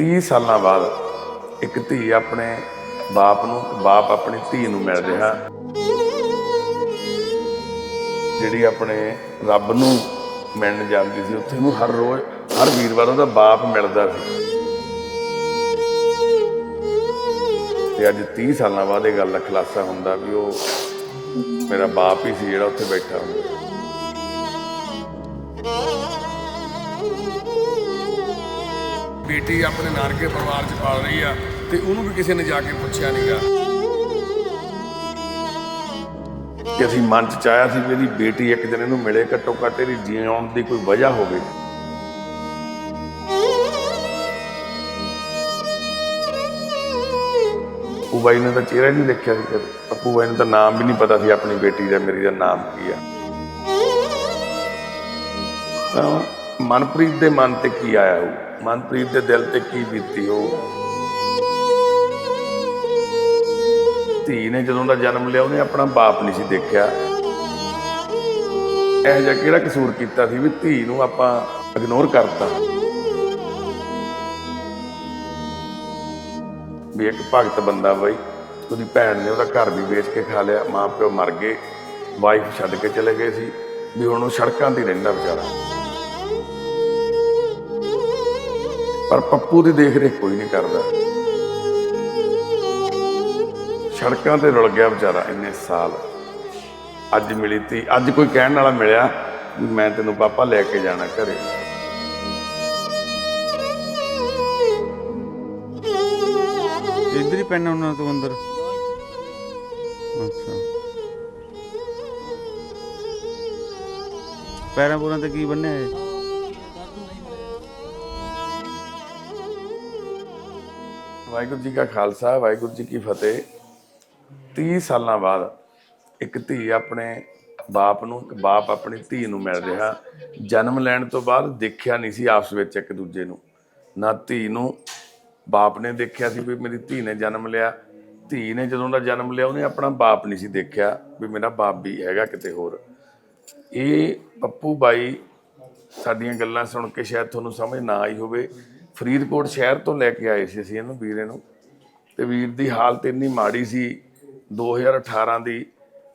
30 ਸਾਲਾਂ ਬਾਅਦ ਇੱਕ ਧੀ ਆਪਣੇ ਬਾਪ ਨੂੰ, ਬਾਪ ਆਪਣੀ ਧੀ ਨੂੰ ਮਿਲ ਰਿਹਾ ਜਿਹੜੀ ਆਪਣੇ ਰੱਬ ਨੂੰ ਮਿਲਣ ਜਾਂਦੀ ਸੀ, ਉੱਥੇ ਨੂੰ ਹਰ ਰੋਜ਼, ਹਰ ਵੀਰਵਾਰ ਉਹਦਾ ਬਾਪ ਮਿਲਦਾ ਸੀ। ਤੇ ਅੱਜ 30 ਸਾਲਾਂ ਬਾਅਦ ਇਹ ਗੱਲ ਦਾ ਖੁਲਾਸਾ ਹੁੰਦਾ ਵੀ ਉਹ ਮੇਰਾ ਬਾਪ ਹੀ ਸੀ ਜਿਹੜਾ ਉੱਥੇ ਬੈਠਾ ਹੁੰਦਾ। ਬੇਟੀ ਆਪਣੇ ਨਾਨਕੇ ਪਰਿਵਾਰ 'ਚ ਪਾਲ ਰਹੀ ਆ ਤੇ ਉਹਨੂੰ ਵੀ ਕਿਸੇ ਨੇ ਜਾ ਕੇ ਪੁੱਛਿਆ ਨਹੀਂਗਾ ਕਿ ਅਸੀਂ ਮਨ 'ਚ ਚਾਹਿਆ ਸੀ ਮੇਰੀ ਬੇਟੀ ਇੱਕ ਦਿਨ ਇਹਨੂੰ ਮਿਲੇ, ਘੱਟੋ ਘੱਟ ਇਹਦੀ ਜਿਉਣ ਦੀ ਕੋਈ ਵਜ੍ਹਾ ਹੋਵੇ। ਪੱਪੂ ਬਾਈ ਨੇ ਤਾਂ ਚਿਹਰਾ ਹੀ ਨਹੀਂ ਦੇਖਿਆ ਸੀ ਕਦੇ। ਪੱਪੂ ਬਾਈ ਨੂੰ ਤਾਂ ਨਾਮ ਵੀ ਨਹੀਂ ਪਤਾ ਸੀ ਆਪਣੀ ਬੇਟੀ ਦਾ, ਮੇਰੀ ਦਾ ਨਾਮ ਕੀ ਆ। ਤਾਂ ਮਨਪ੍ਰੀਤ ਦੇ ਮਨ ਤੇ ਕੀ ਆਇਆ ਉਹ ਮਨਪ੍ਰੀਤ ਦੇ ਦਿਲ ਤੇ ਕੀ ਬੀਤੀ ਉਹ? ਧੀ ਨੇ ਜਦੋਂ ਦਾ ਜਨਮ ਲਿਆ, ਉਹਨੇ ਆਪਣਾ ਬਾਪ ਨਹੀਂ ਸੀ ਦੇਖਿਆ। ਇਹ ਜਿਹਾ ਕਿਹੜਾ ਕਸੂਰ ਕੀਤਾ ਸੀ ਵੀ ਧੀ ਨੂੰ ਆਪਾਂ ਇਗਨੋਰ ਕਰਤਾ? ਵੀ ਇੱਕ ਭਗਤ ਬੰਦਾ ਬਈ, ਉਹਦੀ ਭੈਣ ਨੇ ਉਹਦਾ ਘਰ ਵੀ ਵੇਚ ਕੇ ਖਾ ਲਿਆ, ਮਾਂ ਪਿਓ ਮਰ ਗਏ ਵਾਈਫ ਛੱਡ ਕੇ ਚਲੇ ਗਏ ਸੀ, ਵੀ ਹੁਣ ਉਹ ਸੜਕਾਂ ਤੇ ਰਹਿੰਦਾ ਵਿਚਾਰਾ। ਪਰ ਪੱਪੂ ਦੀ ਦੇਖ ਰੇਖ ਕੋਈ ਨਹੀਂ ਕਰਦਾ। ਸੜਕਾਂ ਤੇ ਰੁਲ ਗਿਆ ਵਿਚਾਰਾ ਇੰਨੇ ਸਾਲ। ਅੱਜ ਮਿਲੀ ਤੀ, ਅੱਜ ਕੋਈ ਕਹਿਣ ਵਾਲਾ ਮਿਲਿਆ, ਮੈਂ ਤੈਨੂੰ ਪਾਪਾ ਲੈ ਕੇ ਜਾਣਾ ਘਰੇ। ਇੱਧਰ ਹੀ ਪੈਣਾ ਉਹਨਾਂ ਤੋਂ ਅੰਦਰ। ਅੱਛਾ। ਪੈਰਾਂ ਪੂਰਾਂ ਤੇ ਕੀ ਬੰਨਿਆ ਹੈ ਵਾਹਿਗੁਰੂ ਜੀ ਕਾ ਖਾਲਸਾ, ਵਾਹਿਗੁਰੂ ਜੀ ਕੀ ਫਤਿਹ। 30 ਸਾਲਾਂ ਬਾਅਦ ਇੱਕ ਧੀ ਆਪਣੇ ਬਾਪ ਨੂੰ, ਇੱਕ ਬਾਪ ਆਪਣੀ ਧੀ ਨੂੰ ਮਿਲ ਰਿਹਾ। ਜਨਮ ਲੈਣ ਤੋਂ ਬਾਅਦ ਦੇਖਿਆ ਨਹੀਂ ਸੀ ਆਪਸ ਵਿੱਚ ਇੱਕ ਦੂਜੇ ਨੂੰ। ਨਾ ਧੀ ਨੂੰ ਬਾਪ ਨੇ ਦੇਖਿਆ ਸੀ ਵੀ ਮੇਰੀ ਧੀ ਨੇ ਜਨਮ ਲਿਆ। ਧੀ ਨੇ ਜਦੋਂ ਦਾ ਜਨਮ ਲਿਆ, ਉਹਨੇ ਆਪਣਾ ਬਾਪ ਨਹੀਂ ਸੀ ਦੇਖਿਆ ਵੀ ਮੇਰਾ ਬਾਪ ਵੀ ਹੈਗਾ ਕਿਤੇ ਹੋਰ। ਇਹ ਪੱਪੂ ਬਾਈ ਸਾਡੀਆਂ ਗੱਲਾਂ ਸੁਣ ਕੇ ਸ਼ਾਇਦ ਤੁਹਾਨੂੰ ਸਮਝ ਨਾ ਆਈ ਹੋਵੇ। ਫਰੀਦਕੋਟ ਸ਼ਹਿਰ ਤੋਂ ਲੈ ਕੇ ਆਏ ਸੀ ਅਸੀਂ ਇਹਨੂੰ ਵੀਰੇ ਨੂੰ। ਤੇ ਵੀਰ ਦੀ ਹਾਲਤ ਇੰਨੀ ਮਾੜੀ ਸੀ 2018 ਦੀ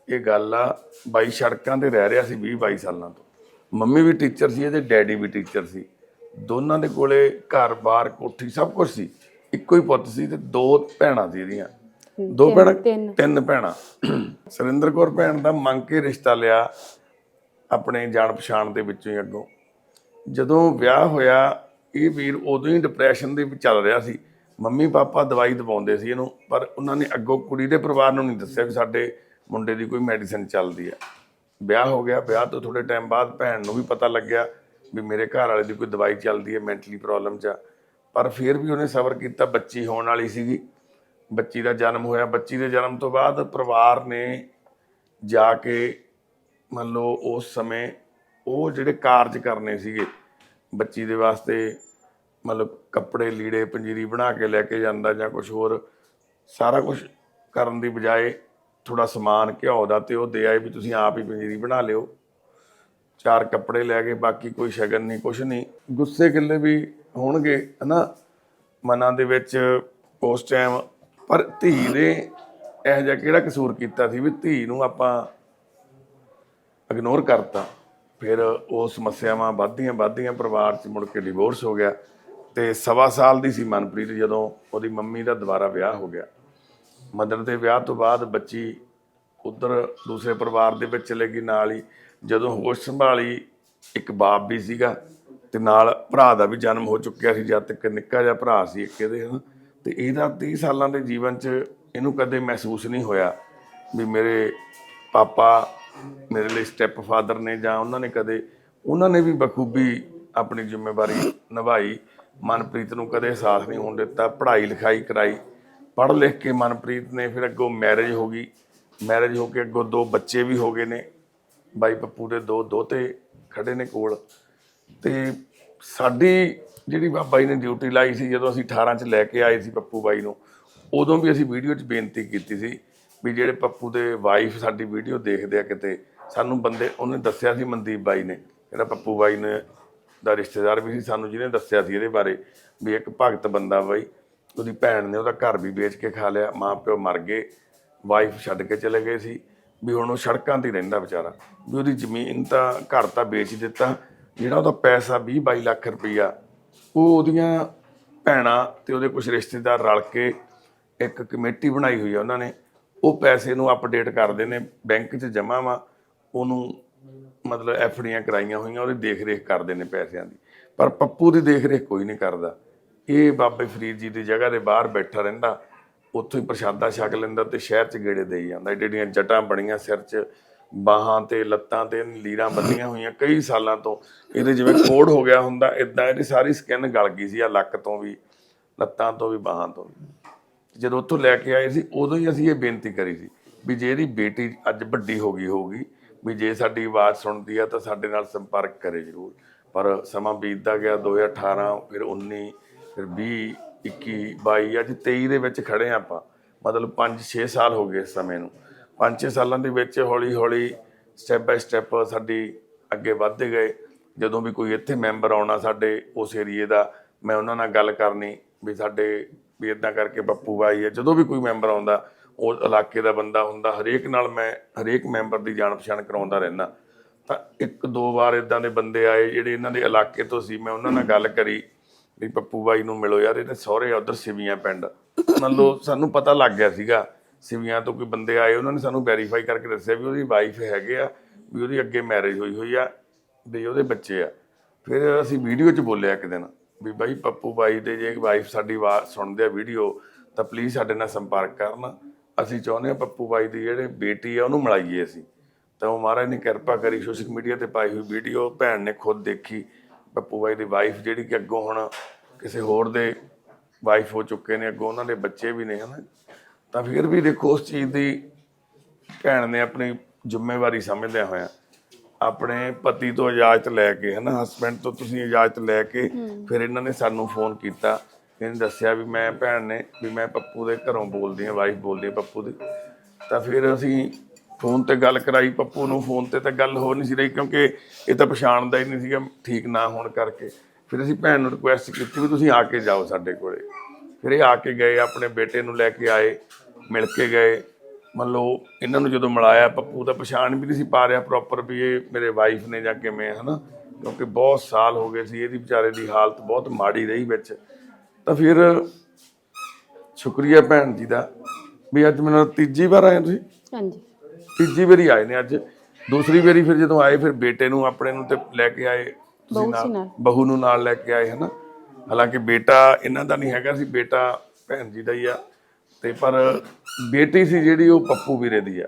ਇਹ ਗੱਲ ਆ ਬਾਈ ਸੜਕਾਂ ਤੇ ਰਹਿ ਰਿਹਾ ਸੀ 20 22 ਸਾਲਾਂ ਤੋਂ। ਮੰਮੀ ਵੀ ਟੀਚਰ ਸੀ ਇਹਦੇ ਡੈਡੀ ਵੀ ਟੀਚਰ ਸੀ। ਦੋਨਾਂ ਦੇ ਕੋਲੇ ਘਰ-ਬਾਰ ਕੋਠੀ ਸਭ ਕੁਝ ਸੀ। ਇੱਕੋ ਹੀ ਪੁੱਤ ਸੀ ਤੇ ਦੋ ਭੈਣਾਂ ਸੀ ਇਹਦੀਆਂ। ਦੋ ਭੈਣਾਂ? ਤਿੰਨ ਭੈਣਾਂ। ਸੁਰਿੰਦਰ ਕੌਰ ਭੈਣ ਦਾ ਮੰਗ ਕੇ ਰਿਸ਼ਤਾ ਲਿਆ ਆਪਣੇ ਜਾਣ ਪਛਾਣ ਦੇ ਵਿੱਚੋਂ ਹੀ ਅੱਗੋਂ। ਜਦੋਂ ਵਿਆਹ ਹੋਇਆ ਇਹ ਵੀਰ ਉਦੋਂ ਹੀ ਡਿਪਰੈਸ਼ਨ ਦੇ ਵਿੱਚ ਚੱਲ ਰਿਹਾ ਸੀ। ਮੰਮੀ ਪਾਪਾ ਦਵਾਈ ਦਵਾਉਂਦੇ ਸੀ ਇਹਨੂੰ, ਪਰ ਉਹਨਾਂ ਨੇ ਅੱਗੋਂ ਕੁੜੀ ਦੇ ਪਰਿਵਾਰ ਨੂੰ ਨਹੀਂ ਦੱਸਿਆ ਵੀ ਸਾਡੇ ਮੁੰਡੇ ਦੀ ਕੋਈ ਮੈਡੀਸਿਨ ਚੱਲਦੀ ਹੈ। ਵਿਆਹ ਹੋ ਗਿਆ, ਵਿਆਹ ਤੋਂ ਥੋੜੇ ਟਾਈਮ ਬਾਅਦ ਭੈਣ ਨੂੰ ਵੀ ਪਤਾ ਲੱਗਿਆ ਵੀ ਮੇਰੇ ਘਰ ਵਾਲੇ ਦੀ ਕੋਈ ਦਵਾਈ ਚੱਲਦੀ ਹੈ ਮੈਂਟਲੀ ਪ੍ਰੋਬਲਮ 'ਚ। ਆ। ਪਰ ਫਿਰ ਵੀ ਉਹਨੇ ਸਬਰ ਕੀਤਾ, ਬੱਚੀ ਹੋਣ ਵਾਲੀ ਸੀਗੀ। ਬੱਚੀ ਦਾ ਜਨਮ ਹੋਇਆ, ਬੱਚੀ ਦੇ ਜਨਮ ਤੋਂ ਬਾਅਦ ਪਰਿਵਾਰ ਨੇ ਜਾ ਕੇ ਮੰਨ ਲਓ ਉਸ ਸਮੇਂ ਉਹ ਜਿਹੜੇ ਕਾਰਜ ਕਰਨੇ ਸੀਗੇ ਬੱਚੀ ਦੇ ਵਾਸਤੇ ਮਤਲਬ ਕੱਪੜੇ, ਲੀੜੇ, ਪੰਜੀਰੀ ਬਣਾ ਕੇ ਲੈ ਕੇ ਜਾਂਦਾ ਜਾਂ ਕੁਝ ਹੋਰ, ਸਾਰਾ ਕੁਝ ਕਰਨ ਦੀ ਬਜਾਏ ਥੋੜਾ ਸਮਾਨ ਘਿਓ ਦਾ ਤੇ ਉਹ ਦੇ ਆਏ ਵੀ ਤੁਸੀਂ ਆਪ ਹੀ ਪੰਜੀਰੀ ਬਣਾ ਲਿਓ। ਚਾਰ ਕੱਪੜੇ ਲੈ ਕੇ ਬਾਕੀ ਕੋਈ ਸ਼ਗਨ ਨਹੀਂ ਕੁਝ ਨਹੀਂ। ਗੁੱਸੇ ਕਿੱਲੇ ਵੀ ਹੋਣਗੇ, ਹਨਾ? ਮਨਾਂ ਦੇ ਵਿੱਚ ਉਸ ਟਾਈਮ ਪਰ ਧੀ ਨੇ ਇਹ ਜਿਹਾ ਕਿਹੜਾ ਕਸੂਰ ਕੀਤਾ ਸੀ ਵੀ ਧੀ ਨੂੰ ਆਪਾਂ ਇਗਨੋਰ ਕਰਤਾ। ਫਿਰ ਉਹ ਸਮੱਸਿਆਵਾਂ ਵੱਧਦੀਆਂ ਵੱਧਦੀਆਂ ਪਰਿਵਾਰ 'ਚ ਮੁੜ ਕੇ ਡਿਵੋਰਸ ਹੋ ਗਿਆ। ਤੇ ਸਵਾ ਸਾਲ ਦੀ ਸੀ ਮਨਪ੍ਰੀਤ ਜਦੋਂ ਉਹਦੀ ਮੰਮੀ ਦਾ ਦੁਬਾਰਾ ਵਿਆਹ ਹੋ ਗਿਆ। ਮਦਰ ਦੇ ਵਿਆਹ ਤੋਂ ਬਾਅਦ ਬੱਚੀ ਉਧਰ ਦੂਸਰੇ ਪਰਿਵਾਰ ਦੇ ਵਿੱਚ ਚਲੇ ਗਈ ਨਾਲ ਹੀ। ਜਦੋਂ ਹੋਸ਼ ਸੰਭਾਲੀ, ਇੱਕ ਬਾਪ ਵੀ ਸੀਗਾ ਤੇ ਨਾਲ ਭਰਾ ਦਾ ਵੀ ਜਨਮ ਹੋ ਚੁੱਕਿਆ ਸੀ, ਜਦ ਤੱਕ ਨਿੱਕਾ ਜਿਹਾ ਭਰਾ ਸੀ ਇੱਕ ਇਹਦੇ, ਹਨਾ। ਤੇ ਇਹਦਾ 30 ਸਾਲਾਂ ਦੇ ਜੀਵਨ 'ਚ ਇਹਨੂੰ ਕਦੇ ਮਹਿਸੂਸ ਨਹੀਂ ਹੋਇਆ ਵੀ ਮੇਰੇ ਪਾਪਾ ਮੇਰੇ ਲਈ ਸਟੈਪ ਫਾਦਰ ਨੇ ਜਾਂ ਉਹਨਾਂ ਨੇ ਕਦੇ, ਉਹਨਾਂ ਨੇ ਵੀ ਬਖੂਬੀ ਆਪਣੀ ਜ਼ਿੰਮੇਵਾਰੀ ਨਿਭਾਈ। ਮਨਪ੍ਰੀਤ ਨੂੰ ਕਦੇ ਸਾਥ ਨਹੀਂ ਹੋਣ ਦਿੱਤਾ, ਪੜ੍ਹਾਈ ਲਿਖਾਈ ਕਰਾਈ। ਪੜ੍ਹ ਲਿਖ ਕੇ ਮਨਪ੍ਰੀਤ ਨੇ ਫਿਰ ਅੱਗੋਂ ਮੈਰਿਜ ਹੋ ਗਈ। ਮੈਰਿਜ ਹੋ ਕੇ ਅੱਗੋਂ ਦੋ ਬੱਚੇ ਵੀ ਹੋ ਗਏ ਨੇ। ਬਾਈ ਪੱਪੂ ਦੇ ਦੋ ਦੋਤੇ ਖੜੇ ਨੇ ਕੋਲ। ਤੇ ਸਾਡੀ ਜਿਹੜੀ ਬਾਬਾ ਜੀ ਨੇ ਡਿਊਟੀ ਲਾਈ ਸੀ, ਜਦੋਂ ਅਸੀਂ 18 ਚ ਲੈ ਕੇ ਆਏ ਸੀ ਪੱਪੂ ਬਾਈ ਨੂੰ, ਉਦੋਂ ਵੀ ਅਸੀਂ ਵੀਡੀਓ 'ਚ ਬੇਨਤੀ ਕੀਤੀ ਸੀ ਵੀ ਜਿਹੜੇ ਪੱਪੂ ਦੇ ਵਾਈਫ ਸਾਡੀ ਵੀਡੀਓ ਦੇਖਦੇ ਆ ਕਿਤੇ, ਸਾਨੂੰ ਬੰਦੇ ਉਹਨੇ ਦੱਸਿਆ ਸੀ ਮਨਦੀਪ ਬਾਈ ਨੇ, ਜਿਹੜਾ ਪੱਪੂ ਬਾਈ ਨੇ ਦਾ ਰਿਸ਼ਤੇਦਾਰ ਵੀ ਸੀ ਸਾਨੂੰ ਜਿਹਨੇ ਦੱਸਿਆ ਸੀ ਇਹਦੇ ਬਾਰੇ ਵੀ ਇੱਕ ਭਗਤ ਬੰਦਾ ਬਾਈ, ਉਹਦੀ ਭੈਣ ਨੇ ਉਹਦਾ ਘਰ ਵੀ ਵੇਚ ਕੇ ਖਾ ਲਿਆ, ਮਾਂ ਪਿਓ ਮਰ ਗਏ ਵਾਈਫ ਛੱਡ ਕੇ ਚਲੇ ਗਏ ਸੀ, ਵੀ ਹੁਣ ਉਹ ਸੜਕਾਂ ਤੇ ਹੀ ਰਹਿੰਦਾ ਵਿਚਾਰਾ, ਵੀ ਉਹਦੀ ਜ਼ਮੀਨ ਤਾਂ ਘਰ ਤਾਂ ਵੇਚ ਦਿੱਤਾ, ਜਿਹੜਾ ਉਹਦਾ ਪੈਸਾ 20 22 ਲੱਖ ਰੁਪਈਆ, ਉਹ ਉਹਦੀਆਂ ਭੈਣਾਂ ਤੇ ਉਹਦੇ ਕੁਝ ਰਿਸ਼ਤੇਦਾਰ ਰਲ ਕੇ ਇੱਕ ਕਮੇਟੀ ਬਣਾਈ ਹੋਈ ਆ ਉਹਨਾਂ ਨੇ, ਉਹ ਪੈਸੇ ਨੂੰ ਅਪਡੇਟ ਕਰਦੇ ਨੇ ਬੈਂਕ 'ਚ ਜਮ੍ਹਾਂ ਵਾ, ਉਹਨੂੰ ਮਤਲਬ ਐਫਡੀਆਂ ਕਰਾਈਆਂ ਹੋਈਆਂ, ਉਹਦੀ ਦੇਖ ਰੇਖ ਕਰਦੇ ਨੇ ਪੈਸਿਆਂ ਦੀ। ਪਰ ਪੱਪੂ ਦੀ ਦੇਖ ਰੇਖ ਕੋਈ ਨਹੀਂ ਕਰਦਾ। ਇਹ ਬਾਬੇ ਫਰੀਦ ਜੀ ਦੀ ਜਗ੍ਹਾ ਦੇ ਬਾਹਰ ਬੈਠਾ ਰਹਿੰਦਾ, ਉੱਥੋਂ ਹੀ ਪ੍ਰਸ਼ਾਦਾ ਛਕ ਲੈਂਦਾ ਤੇ ਸ਼ਹਿਰ 'ਚ ਗੇੜੇ ਦੇਈ ਜਾਂਦਾ। ਜਿਹੜੀਆਂ ਜਟਾਂ ਬਣੀਆਂ ਸਿਰ 'ਚ, ਬਾਹਾਂ ਤੇ, ਲੱਤਾਂ ਤੇ ਲੀਰਾਂ ਬੰਨੀਆਂ ਹੋਈਆਂ ਕਈ ਸਾਲਾਂ ਤੋਂ, ਇਹਦੇ ਜਿਵੇਂ ਕੋੜ ਹੋ ਗਿਆ ਹੁੰਦਾ ਇਦਾਂ ਇਹਦੀ ਸਾਰੀ ਸਕਿਨ ਗਲ ਗਈ ਸੀ, ਆ ਲੱਕ ਤੋਂ ਵੀ, ਲੱਤਾਂ ਤੋਂ ਵੀ, ਬਾਹਾਂ ਤੋਂ ਵੀ। ਜਦੋਂ ਉੱਥੋਂ ਲੈ ਕੇ ਆਏ ਸੀ, ਉਦੋਂ ਹੀ ਅਸੀਂ ਇਹ ਬੇਨਤੀ ਕਰੀ ਸੀ ਵੀ ਜੇ ਇਹਦੀ ਬੇਟੀ ਅੱਜ ਵੱਡੀ ਹੋ ਗਈ ਹੋਊਗੀ ਵੀ ਜੇ ਸਾਡੀ ਆਵਾਜ਼ ਸੁਣਦੀ ਆ ਤਾਂ ਸਾਡੇ ਨਾਲ ਸੰਪਰਕ ਕਰੇ ਜ਼ਰੂਰ। ਪਰ ਸਮਾਂ ਬੀਤਦਾ ਗਿਆ 2018 ਫਿਰ 19 ਫਿਰ 20 21 22 ਅੱਜ 23 ਦੇ ਵਿੱਚ ਖੜੇ ਆ ਆਪਾਂ। ਮਤਲਬ 5-6 ਸਾਲ ਹੋ ਗਏ ਇਸ ਸਮੇਂ ਨੂੰ। 5-6 ਸਾਲਾਂ ਦੇ ਵਿੱਚ ਹੌਲੀ-ਹੌਲੀ ਸਟੈਪ ਬਾਈ ਸਟੈਪ ਸਾਡੀ ਅੱਗੇ ਵੱਧਦੇ ਗਏ। ਜਦੋਂ ਵੀ ਕੋਈ ਇੱਥੇ ਮੈਂਬਰ ਆਉਣਾ ਸਾਡੇ ਉਸ ਏਰੀਏ ਦਾ, ਮੈਂ ਉਹਨਾਂ ਨਾਲ ਗੱਲ ਕਰਨੀ ਵੀ ਸਾਡੇ ਵੀ ਇਦਾਂ ਕਰਕੇ ਬੱਪੂ ਬਾਈ ਹੈ ਜਦੋਂ ਵੀ ਕੋਈ ਮੈਂਬਰ ਆਉਂਦਾ ਉਹ ਇਲਾਕੇ ਦਾ ਬੰਦਾ ਹੁੰਦਾ, ਹਰੇਕ ਨਾਲ ਮੈਂ, ਹਰੇਕ ਮੈਂਬਰ ਦੀ ਜਾਣ ਪਛਾਣ ਕਰਾਉਂਦਾ ਰਹਿੰਦਾ। ਤਾਂ ਇੱਕ ਦੋ ਵਾਰ ਇਦਾਂ ਦੇ ਬੰਦੇ ਆਏ ਜਿਹੜੇ ਇਹਨਾਂ ਦੇ ਇਲਾਕੇ ਤੋਂ ਸੀ, ਮੈਂ ਉਹਨਾਂ ਨਾਲ ਗੱਲ ਕਰੀ ਵੀ ਪੱਪੂ ਬਾਈ ਨੂੰ ਮਿਲੋ ਯਾਰ ਇਹਦੇ ਸਹੁਰੇ ਆ, ਉਧਰ ਸਿਵੀਆਂ ਪਿੰਡ। ਮੰਨ ਲਓ ਸਾਨੂੰ ਪਤਾ ਲੱਗ ਗਿਆ ਸੀਗਾ, ਸਿਵੀਆਂ ਤੋਂ ਕੋਈ ਬੰਦੇ ਆਏ, ਉਹਨਾਂ ਨੇ ਸਾਨੂੰ ਵੈਰੀਫਾਈ ਕਰਕੇ ਦੱਸਿਆ ਵੀ ਉਹਦੀ ਵਾਈਫ ਹੈਗੇ ਆ, ਵੀ ਉਹਦੀ ਅੱਗੇ ਮੈਰਿਜ ਹੋਈ ਹੋਈ ਆ, ਵੀ ਉਹਦੇ ਬੱਚੇ ਆ। ਫਿਰ ਅਸੀਂ ਵੀਡੀਓ 'ਚ ਬੋਲਿਆ ਇੱਕ ਦਿਨ ਵੀ ਬਾਈ ਪੱਪੂ ਬਾਈ ਦੇ ਜੇ ਵਾਈਫ ਸਾਡੀ ਆਵਾਜ਼ ਸੁਣਦੇ ਆ ਵੀਡੀਓ, ਤਾਂ ਪਲੀਜ਼ ਸਾਡੇ ਨਾਲ ਸੰਪਰਕ ਕਰਨ। ਅਸੀਂ ਚਾਹੁੰਦੇ ਆ ਪੱਪੂ ਬਾਈ ਦੀ ਜਿਹੜੇ ਬੇਟੀ ਆ ਉਹਨੂੰ ਮਿਲਾਈਏ ਅਸੀਂ। ਤਾਂ ਉਹ ਮਹਾਰਾਜ ਨੇ ਕਿਰਪਾ ਕਰੀ ਸੋਸ਼ਲ ਮੀਡੀਆ ਤੇ ਪਾਈ ਹੋਈ ਵੀਡੀਓ ਭੈਣ ਨੇ ਖੁਦ ਦੇਖੀ। ਪੱਪੂ ਬਾਈ ਦੀ ਵਾਈਫ ਜਿਹੜੀ ਕਿ ਅੱਗੋਂ ਹੁਣ ਕਿਸੇ ਹੋਰ ਦੇ ਵਾਈਫ ਹੋ ਚੁੱਕੇ ਨੇ ਅੱਗੋਂ ਉਹਨਾਂ ਦੇ ਬੱਚੇ ਵੀ ਨੇ ਹਨਾ। ਤਾਂ ਫਿਰ ਵੀ ਦੇਖੋ ਉਸ ਚੀਜ਼ ਦੀ ਭੈਣ ਨੇ ਆਪਣੀ ਜ਼ਿੰਮੇਵਾਰੀ ਸਮਝਦਿਆਂ ਹੋਇਆ ਆਪਣੇ ਪਤੀ ਤੋਂ ਇਜਾਜ਼ਤ ਲੈ ਕੇ ਹਨਾ ਹਸਬੰਡ ਤੋਂ ਤੁਸੀਂ ਇਜਾਜ਼ਤ ਲੈ ਕੇ ਫਿਰ ਇਹਨਾਂ ਨੇ ਸਾਨੂੰ ਫੋਨ ਕੀਤਾ। ਇਹਨੇ ਦੱਸਿਆ ਵੀ ਮੈਂ ਭੈਣ ਨੇ, ਵੀ ਮੈਂ ਪੱਪੂ ਦੇ ਘਰੋਂ ਬੋਲਦੀ ਹਾਂ ਵਾਈਫ ਬੋਲਦੀ ਹੈ ਪੱਪੂ ਦੀ। ਤਾਂ ਫਿਰ ਅਸੀਂ ਫੋਨ ਤੇ ਗੱਲ ਕਰਾਈ, ਪੱਪੂ ਨੂੰ ਫੋਨ ਤੇ ਤਾਂ ਗੱਲ ਹੋ ਨਹੀਂ ਸੀ ਰਹੀ ਕਿਉਂਕਿ ਇਹ ਤਾਂ ਪਛਾਣਦਾ ਹੀ ਨਹੀਂ ਸੀਗਾ, ਠੀਕ ਨਾ ਹੋਣ ਕਰਕੇ। ਫਿਰ ਅਸੀਂ ਭੈਣ ਨੂੰ ਰਿਕੁਐਸਟ ਕੀਤੀ ਵੀ ਤੁਸੀਂ ਆ ਕੇ ਜਾਓ ਸਾਡੇ ਕੋਲੇ। ਫਿਰ ਇਹ ਆ ਕੇ ਗਏ, ਆਪਣੇ ਬੇਟੇ ਨੂੰ ਲੈ ਕੇ ਆਏ, ਮਿਲ ਕੇ ਗਏ। ਮੰਨ ਲਓ, ਇਹਨਾਂ ਨੂੰ ਜਦੋਂ ਮਿਲਾਇਆ, ਪੱਪੂ ਤਾਂ ਪਛਾਣ ਵੀ ਨਹੀਂ ਸੀ ਪਾ ਰਿਹਾ ਪ੍ਰੋਪਰ ਵੀ ਇਹ ਮੇਰੇ ਵਾਈਫ ਨੇ ਜਾਂ ਕਿਵੇਂ, ਹਨਾ? ਕਿਉਂਕਿ ਬਹੁਤ ਸਾਲ ਹੋ ਗਏ ਸੀ, ਇਹਦੀ ਵਿਚਾਰੇ ਦੀ ਹਾਲਤ ਬਹੁਤ ਮਾੜੀ ਰਹੀ ਵਿੱਚ। ਤਾਂ ਫਿਰ ਸ਼ੁਕਰੀਆ ਭੈਣ ਜੀ ਦਾ ਵੀ ਅੱਜ ਮੈਨੂੰ ਤੀਜੀ ਵਾਰ ਆਏ ਤੁਸੀਂ। ਹਾਂਜੀ। ਤੀਜੀ ਵਾਰੀ ਆਏ ਨੇ ਅੱਜ। ਦੂਸਰੀ ਵਾਰੀ ਫਿਰ ਜਦੋਂ ਆਏ ਫਿਰ ਬੇਟੇ ਨੂੰ ਆਪਣੇ ਨੂੰ ਤੇ ਲੈ ਕੇ ਆਏ। ਤੁਸੀਂ ਨਾਲ। ਬਹੂ ਨੂੰ ਨਾਲ ਲੈ ਕੇ ਆਏ ਹਨਾ? ਹਾਲਾਂਕਿ ਬੇਟਾ ਇਹਨਾਂ ਦਾ ਨਹੀਂ ਹੈਗਾ ਸੀ ਬੇਟਾ ਭੈਣ ਜੀ ਦਾ ਹੀ ਆ। ਤੇ ਪਰ ਬੇਟੀ ਸੀ ਜਿਹੜੀ ਉਹ ਪੱਪੂ ਵੀਰੇ ਦੀ ਆ।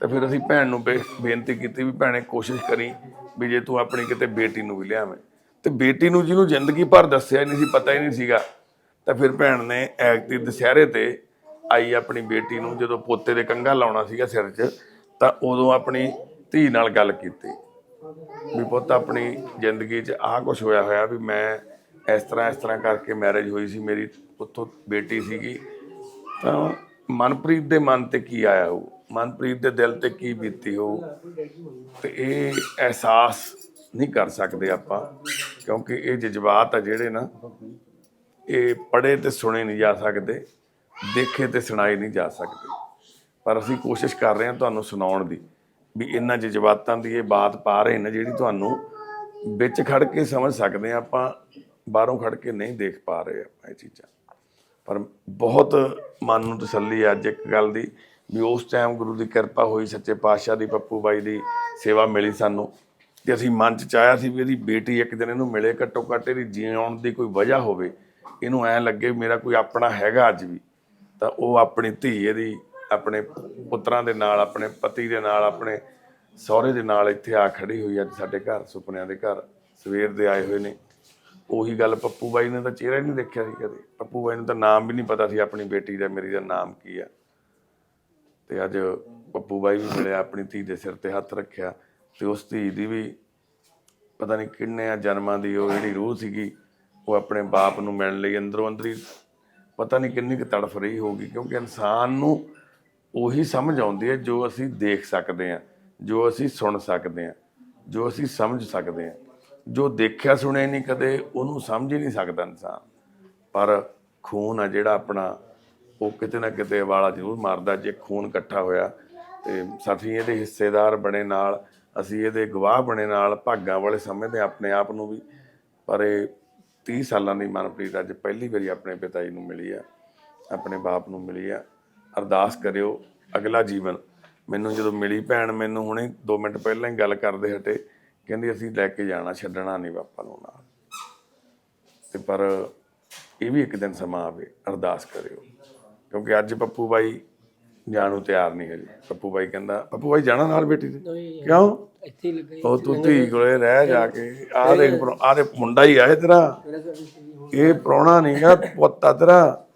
ਤੇ ਫਿਰ ਅਸੀਂ ਭੈਣ ਨੂੰ ਬੇਨਤੀ ਕੀਤੀ ਵੀ ਭੈਣੇ ਕੋਸ਼ਿਸ਼ ਕਰੀ ਵੀ ਜੇ ਤੂੰ ਆਪਣੀ ਕਿਤੇ ਬੇਟੀ ਨੂੰ ਵੀ ਲਿਆਵੇਂ। ਤੇ ਬੇਟੀ ਨੂੰ ਜਿਹਨੂੰ ਜ਼ਿੰਦਗੀ ਭਰ ਦੱਸਿਆ ਨਹੀਂ ਸੀ ਪਤਾ ਹੀ ਨਹੀਂ ਸੀਗਾ ਤਾਂ ਫਿਰ ਭੈਣ ਨੇ ਐਗਤੀ ਦੁਸਹਿਰੇ ਤੇ ਆਈ ਆਪਣੀ ਬੇਟੀ ਨੂੰ ਜਦੋਂ ਪੋਤੇ ਦੇ ਕੰਘਾ ਲਾਉਣਾ ਸੀਗਾ ਸਿਰ 'ਚ, ਤਾਂ ਉਦੋਂ ਆਪਣੀ ਧੀ ਨਾਲ ਗੱਲ ਕੀਤੀ ਵੀ ਪੁੱਤ ਆਪਣੀ ਜ਼ਿੰਦਗੀ 'ਚ ਆਹ ਕੁਝ ਹੋਇਆ ਹੋਇਆ ਵੀ ਮੈਂ ਇਸ ਤਰ੍ਹਾਂ ਇਸ ਤਰ੍ਹਾਂ ਕਰਕੇ ਮੈਰਿਜ ਹੋਈ ਸੀ, ਮੇਰੀ ਉੱਥੋਂ ਬੇਟੀ ਸੀਗੀ। ਤਾਂ ਮਨਪ੍ਰੀਤ ਦੇ ਮਨ ਤੇ ਕੀ ਆਇਆ ਹੋਊ? ਮਨਪ੍ਰੀਤ ਦੇ ਦਿਲ ਤੇ ਕੀ ਬੀਤੀ ਹੋਊ? ਤੇ ਇਹ ਅਹਿਸਾਸ ਨਹੀਂ ਕਰ ਸਕਦੇ ਆਪਾਂ, ਕਿਉਂਕਿ ਇਹ ਜਜ਼ਬਾਤ ਆ ਜਿਹੜੇ ਨਾ ਇਹ ਪੜ੍ਹੇ ਤੇ ਸੁਣੇ ਨਹੀਂ ਜਾ ਸਕਦੇ, ਦੇਖੇ ਤੇ ਸੁਣਾਏ ਨਹੀਂ ਜਾ ਸਕਦੇ। ਪਰ ਅਸੀਂ ਕੋਸ਼ਿਸ਼ ਕਰ ਰਹੇ ਹਾਂ ਤੁਹਾਨੂੰ ਸੁਣਾਉਣ ਦੀ ਵੀ ਇਹਨਾਂ ਜਜ਼ਬਾਤਾਂ ਦੀ ਇਹ ਬਾਤ ਪਾ ਰਹੇ ਨੇ ਜਿਹੜੀ ਤੁਹਾਨੂੰ ਵਿੱਚ ਖੜ ਕੇ ਸਮਝ ਸਕਦੇ ਹਾਂ, ਆਪਾਂ ਬਾਹਰੋਂ ਖੜ ਕੇ ਨਹੀਂ ਦੇਖ ਪਾ ਰਹੇ ਆਪਾਂ ਇਹ ਚੀਜ਼ਾਂ। ਪਰ ਬਹੁਤ ਮਨ ਨੂੰ ਤਸੱਲੀ ਹੈ ਅੱਜ ਇੱਕ ਗੱਲ ਦੀ ਵੀ ਉਸ ਟਾਈਮ ਗੁਰੂ ਦੀ ਕਿਰਪਾ ਹੋਈ, ਸੱਚੇ ਪਾਤਸ਼ਾਹ ਦੀ, ਪੱਪੂ ਬਾਈ ਦੀ ਸੇਵਾ ਮਿਲੀ ਸਾਨੂੰ। ਤੇ ਅਸੀਂ ਮਨ ਚ ਚਾਹਿਆ ਸੀ ਵੀ ਇਹਦੀ ਬੇਟੀ ਇੱਕ ਦਿਨ ਇਹਨੂੰ ਮਿਲੇ, ਘੱਟੋ ਘੱਟ ਇਹਦੀ ਜਿਉਣ ਦੀ ਕੋਈ ਵਜ੍ਹਾ ਹੋਵੇ। ਇਹਨੂੰ ਐ ਲੱਗੇ ਵੀ ਮੇਰਾ ਕੋਈ ਆਪਣਾ ਹੈਗਾ ਅੱਜ ਵੀ, ਤਾਂ ਉਹ ਆਪਣੀ ਧੀ ਇਹਦੀ ਆਪਣੇ ਪੁੱਤਰਾਂ ਦੇ ਨਾਲ, ਆਪਣੇ ਪਤੀ ਦੇ ਨਾਲ, ਆਪਣੇ ਸਹੁਰੇ ਦੇ ਨਾਲ ਇੱਥੇ ਆ ਖੜੀ ਹੋਈ ਅੱਜ ਸਾਡੇ ਘਰ, ਸੁਪਨਿਆਂ ਦੇ ਘਰ, ਸਵੇਰ ਦੇ ਆਏ ਹੋਏ ਨੇ। ਉਹੀ ਗੱਲ ਪੱਪੂ ਬਾਈ ਨੇ ਤਾਂ ਚਿਹਰਾ ਹੀ ਨਹੀਂ ਦੇਖਿਆ ਸੀ ਕਦੇ। ਪੱਪੂ ਬਾਈ ਨੂੰ ਤਾਂ ਨਾਮ ਵੀ ਨਹੀਂ ਪਤਾ ਸੀ, ਆਪਣੀ ਬੇਟੀ ਦਾ, ਮੇਰੀ ਦਾ ਨਾਮ ਕੀ ਆ। ਤੇ ਅੱਜ ਪੱਪੂ ਬਾਈ ਵੀ ਮਿਲਿਆ, ਆਪਣੀ ਧੀ ਦੇ ਸਿਰ ਤੇ ਹੱਥ ਰੱਖਿਆ, ਤੇ ਉਸ ਧੀ ਦੀ ਵੀ ਪਤਾ ਨਹੀਂ ਕਿੰਨੇ ਆ ਜਨਮਾਂ ਦੀ ਉਹ ਜਿਹੜੀ ਰੂਹ ਸੀਗੀ ਉਹ ਆਪਣੇ ਬਾਪ ਨੂੰ ਮਿਲਣ ਲਈ ਅੰਦਰੋਂ ਅੰਦਰੀ ਪਤਾ ਨਹੀਂ ਕਿੰਨੀ ਕੁ ਤੜਫ ਰਹੀ ਹੋਗੀ ਕਿਉਂਕਿ ਇਨਸਾਨ ਨੂੰ ਉਹੀ ਸਮਝ ਆਉਂਦੀ ਹੈ ਜੋ ਅਸੀਂ ਦੇਖ ਸਕਦੇ ਹਾਂ, ਜੋ ਅਸੀਂ ਸੁਣ ਸਕਦੇ ਹਾਂ, ਜੋ ਅਸੀਂ ਸਮਝ ਸਕਦੇ ਹਾਂ। ਜੋ ਦੇਖਿਆ ਸੁਣਿਆ ਨਹੀਂ ਕਦੇ, ਉਹਨੂੰ ਸਮਝ ਹੀ ਨਹੀਂ ਸਕਦਾ ਇਨਸਾਨ। ਪਰ ਖੂਨ ਆ ਜਿਹੜਾ ਆਪਣਾ, ਉਹ ਕਿਤੇ ਨਾ ਕਿਤੇ ਵਾਲਾ ਜ਼ਰੂਰ ਮਾਰਦਾ, ਜੇ ਖੂਨ ਇਕੱਠਾ ਹੋਇਆ ਤੇ ਸਾਥੀ ਇਹਦੇ ਹਿੱਸੇਦਾਰ ਬਣੇ ਨਾਲ, ਅਸੀਂ ਇਹਦੇ ਗਵਾਹ ਬਣੇ ਨਾਲ, ਭਾਗਾਂ ਵਾਲੇ ਸਮਝਦੇ ਹਾਂ ਆਪਣੇ ਆਪ ਨੂੰ ਵੀ। ਪਰ ਇਹ 30 ਸਾਲਾਂ ਦੀ ਮਨਪ੍ਰੀਤ ਅੱਜ ਪਹਿਲੀ ਵਾਰੀ ਆਪਣੇ ਪਿਤਾ ਜੀ ਨੂੰ ਮਿਲੀ ਆ, ਆਪਣੇ ਬਾਪ ਨੂੰ ਮਿਲੀ ਆ। ਅਰਦਾਸ ਕਰਿਓ ਅਗਲਾ ਜੀਵਨ। ਮੈਨੂੰ ਜਦੋਂ ਮਿਲੀ ਭੈਣ, ਮੈਨੂੰ ਹੁਣੇ 2 ਮਿੰਟ ਪਹਿਲਾਂ ਹੀ ਗੱਲ ਕਰਦੇ ਹਟੇ। ਕਹਿੰਦੀ, ਅਸੀਂ ਲੈ ਕੇ ਜਾਣਾ, ਛੱਡਣਾ ਨਹੀਂ ਪਾਪਾ ਨੂੰ ਨਾਲ। ਤੇ ਪਰ ਇਹ ਵੀ ਇੱਕ ਦਿਨ ਸਮਾਂ ਆਵੇ, ਅਰਦਾਸ ਕਰਿਓ। ਕਿਉਂਕਿ ਅੱਜ ਪੱਪੂ ਬਾਈ ਜਾਣ ਨੂੰ ਤਿਆਰ ਨਹੀਂ ਹੈ ਜੀ ਪੱਪੂ ਬਾਈ ਕਹਿੰਦਾ ਪੱਪੂ ਬਾਈ ਜਾਣਾ ਨਾਲ ਬੇਟੀ ਦੇ? ਕਿਉਂ? ਇੱਥੇ ਹੀ ਲੱਗੇ। ਉਹ ਤੂੰ ਧੀ ਕੋਲੇ ਰਹਿ ਜਾ ਕੇ। ਆਹ ਦੇਖ ਪ੍ਰ- ਆਹ ਦੇ ਮੁੰਡਾ ਹੀ ਆ ਇਹ ਤੇਰਾ। ਇਹ ਪ੍ਰਾਹੁਣਾ ਨਹੀਂਗਾ ਪੁੱਤ ਆ ਤੇਰਾ।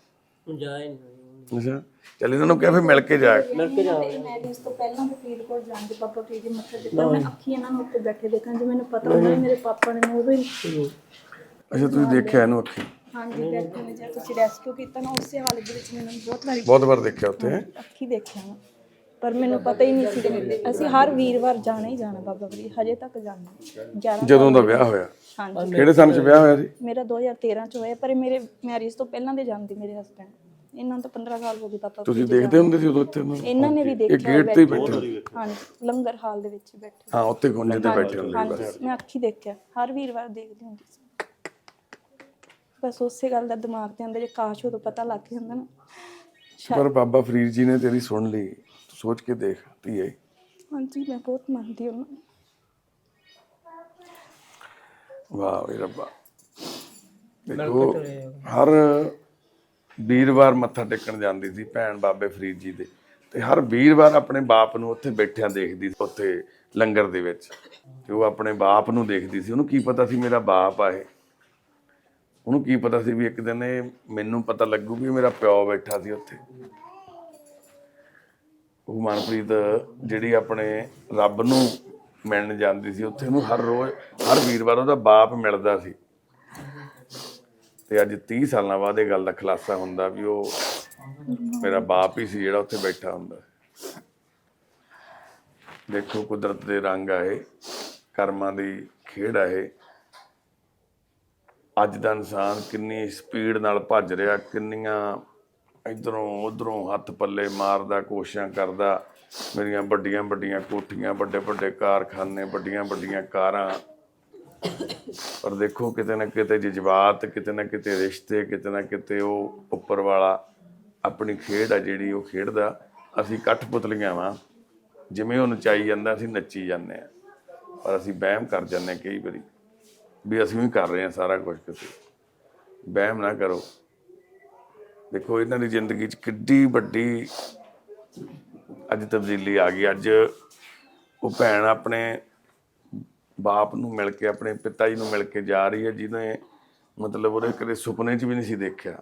ਹੁਣ ਜਾਏ ਨਹੀਂ ਅੱਛਾ। ਚੱਲ ਇਹਨਾਂ ਨੂੰ ਕਹਿ ਫਿਰ ਮਿਲ ਕੇ ਜਾ। ਮਿਲ ਕੇ ਜਾਓ ਮੈਂ ਇਸ ਤੋਂ ਪਹਿਲਾਂ ਵੀ ਫਰੀਦਕੋਟ ਜਾਣ ਦੇ ਪਾਪਾ ਫਰੀਦ ਜੀ ਮੱਥਾ ਟੇਕਣ ਮੈਂ ਅੱਖੀ ਇਹਨਾਂ ਨੂੰ ਉੱਤੇ ਬੈਠੇ ਦੇਖਾਂ ਜੇ ਮੈਨੂੰ ਪਤਾ ਹੁੰਦਾ ਮੇਰੇ ਪਾਪਾ ਨੇ ਮੈਨੂੰ ਉਦੋਂ ਹੀ। ਅੱਛਾ ਤੁਸੀਂ ਦੇਖਿਆ ਇਹਨੂੰ ਅੱਖੀ? ਹਾਂਜੀ ਬੈਠੇ ਨੇ ਜਦ ਤੁਸੀਂ ਰੈਸਕਿਊ ਕੀਤਾ ਨਾ ਉਸੇ ਹਾਲਤ ਦੇ ਵਿੱਚ ਮੈਨੂੰ ਬਹੁਤ ਵਾਰੀ ਬਹੁਤ ਵਾਰ ਦੇਖਿਆ ਉੱਥੇ। ਅੱਖੀ ਦੇਖਿਆ ਪਰ ਮੈਨੂੰ ਪਤਾ ਹੀ ਨਹੀਂ ਸੀ ਕਿ ਅਸੀਂ ਹਰ ਵੀਰਵਾਰ ਜਾਣਾ ਹੀ ਜਾਣਾ ਬਾਬਾ ਫਰੀਦ ਹਜੇ ਤੱਕ ਜਾਂਦੇ 11 ਜਦੋਂ ਦਾ ਵਿਆਹ ਹੋਇਆ। ਹਾਂਜੀ। ਕਿਹੜੇ ਸਾਲ 'ਚ ਵਿਆਹ ਹੋਇਆ ਸੀ? ਮੇਰਾ 2013 ਚ ਹੋਇਆ ਪਰ ਇਹ ਮੇਰੇ ਮੈਰਿਜ ਤੋਂ ਪਹਿਲਾਂ ਦੇ ਜਾਂਦੇ ਮੇਰੇ ਹਸਬੰਡ ਇਹਨਾਂ ਨੂੰ ਤਾਂ 15 ਸਾਲ ਹੋ ਗਏ ਪਾਪਾ ਤੁਸੀਂ ਦੇਖਦੇ ਹੁੰਦੇ ਸੀ ਉਦੋਂ ਇੱਥੇ ਉਹਨਾਂ ਨੂੰ? ਇਹਨਾਂ ਨੇ ਵੀ ਇਹ ਦੇਖਿਆ ਗੇਟ ਤੇ ਹੀ ਬੈਠੇ ਹਾਂਜੀ ਲੰਗਰ ਹਾਲ ਦੇ ਵਿੱਚ ਹੀ ਬੈਠੇ। ਹਾਂ ਉੱਥੇ ਗੁੰਜੇ ਤੇ ਬੈਠੇ ਹੁੰਦੇ ਸੀ ਹਾਂਜੀ ਮੈਂ ਅੱਖੀ ਦੇਖਿਆ ਹਰ ਵੀਰਵਾਰ ਦੇਖਦੀ ਹੁੰਦੀ ਸੀ। ਬਸ ਉਸੇ ਗੱਲ ਦਾ ਦਿਮਾਗ ਤੇ ਆਂਦਾ ਜੇ ਕਾਸ਼ ਉਦੋਂ ਪਤਾ ਲੱਗ ਜਾਂਦਾ ਨਾ। ਪਰ ਬਾਬਾ ਫਰੀਦ ਜੀ ਨੇ ਤੇਰੀ ਸੁਣ ਲਈ ਤੂੰ ਸੋਚ ਕੇ ਦੇਖ ਧੀਏ। ਹਾਂਜੀ ਮੈਂ ਬਹੁਤ ਮੰਨਦੀ ਉਹਨਾਂ ਨੂੰ। ਵਾਹ ਵੇ ਰੱਬਾ। ਦੇਖੋ ਹਰ ਵੀਰਵਾਰ ਮੱਥਾ ਟੇਕਣ ਜਾਂਦੀ ਸੀ ਭੈਣ ਬਾਬੇ ਫਰੀਦ ਜੀ ਦੇ। ਤੇ ਹਰ ਵੀਰਵਾਰ ਆਪਣੇ ਬਾਪ ਨੂੰ ਉੱਥੇ ਬੈਠਿਆਂ ਦੇਖਦੀ ਸੀ ਉੱਥੇ ਲੰਗਰ ਦੇ ਵਿੱਚ। ਤੇ ਉਹ ਆਪਣੇ ਬਾਪ ਨੂੰ ਦੇਖਦੀ ਸੀ ਉਹਨੂੰ ਕੀ ਪਤਾ ਸੀ ਮੇਰਾ ਬਾਪ ਆ ਇਹ। ਉਹਨੂੰ ਕੀ ਪਤਾ ਸੀ ਵੀ ਇੱਕ ਦਿਨ ਇਹ ਮੈਨੂੰ ਪਤਾ ਲੱਗੂ ਵੀ ਮੇਰਾ ਪਿਓ ਬੈਠਾ ਸੀ ਉੱਥੇ। ਉਹ ਮਨਪ੍ਰੀਤ ਜਿਹੜੀ ਆਪਣੇ ਰੱਬ ਨੂੰ ਮਿਲਣ ਜਾਂਦੀ ਸੀ, ਉੱਥੇ ਉਹਨੂੰ ਹਰ ਰੋਜ਼, ਹਰ ਵੀਰਵਾਰ ਉਹਦਾ ਬਾਪ ਮਿਲਦਾ ਸੀ। ਤੇ ਅੱਜ 30 ਸਾਲਾਂ ਬਾਅਦ ਇਹ ਗੱਲ ਦਾ ਖੁਲਾਸਾ ਹੁੰਦਾ ਵੀ ਉਹ ਮੇਰਾ ਬਾਪ ਹੀ ਸੀ ਜਿਹੜਾ ਉੱਥੇ ਬੈਠਾ ਹੁੰਦਾ। ਦੇਖੋ ਕੁਦਰਤ ਦੇ ਰੰਗ ਆਏ ਕਰਮਾਂ ਦੀ ਖੇਡ ਆਏ ਅੱਜ ਦਾ ਇਨਸਾਨ ਕਿੰਨੀ ਸਪੀਡ ਨਾਲ ਭੱਜ ਰਿਹਾ, ਕਿੰਨੀਆਂ ਇਧਰੋਂ ਉਧਰੋਂ ਹੱਥ ਪੱਲੇ ਮਾਰਦਾ, ਕੋਸ਼ਿਸ਼ਾਂ ਕਰਦਾ। ਮੇਰੀਆਂ ਵੱਡੀਆਂ ਵੱਡੀਆਂ ਕੋਠੀਆਂ, ਵੱਡੇ ਵੱਡੇ ਕਾਰਖਾਨੇ, ਵੱਡੀਆਂ ਵੱਡੀਆਂ ਕਾਰਾਂ। ਪਰ ਦੇਖੋ, ਕਿਤੇ ਨਾ ਕਿਤੇ ਜਜ਼ਬਾਤ, ਕਿਤੇ ਨਾ ਕਿਤੇ ਰਿਸ਼ਤੇ, ਕਿਤੇ ਨਾ ਕਿਤੇ ਉਹ ਉੱਪਰ ਵਾਲਾ ਆਪਣੀ ਖੇਡ ਆ ਜਿਹੜੀ ਉਹ ਖੇਡਦਾ। ਅਸੀਂ ਕਠਪੁਤਲੀਆਂ ਵਾਂ। ਜਿਵੇਂ ਉਹ ਨਚਾਈ ਜਾਂਦਾ, ਅਸੀਂ ਨੱਚੀ ਜਾਂਦੇ ਆ ਪਰ ਅਸੀਂ ਵਹਿਮ ਕਰ ਜਾਂਦੇ ਹਾਂ ਕਈ ਵਾਰੀ। ਵੀ ਅਸੀਂ ਵੀ ਕਰ ਰਹੇ ਹਾਂ ਸਾਰਾ ਕੁਝ ਕਿਤੇ। ਵਹਿਮ ਨਾ ਕਰੋ। ਦੇਖੋ ਇਹਨਾਂ ਦੀ ਜ਼ਿੰਦਗੀ 'ਚ ਕਿੱਡੀ ਵੱਡੀ ਅੱਜ ਤਬਦੀਲੀ ਆ ਗਈ। ਅੱਜ ਉਹ ਭੈਣ ਆਪਣੇ ਬਾਪ ਨੂੰ ਮਿਲ ਕੇ ਆਪਣੇ ਪਿਤਾ ਜੀ ਨੂੰ ਮਿਲ ਕੇ ਜਾ ਰਹੀ ਹੈ ਜਿਹਨੇ ਮਤਲਬ ਉਹਦੇ ਕਦੇ ਸੁਪਨੇ 'ਚ ਵੀ ਨਹੀਂ ਸੀ ਦੇਖਿਆ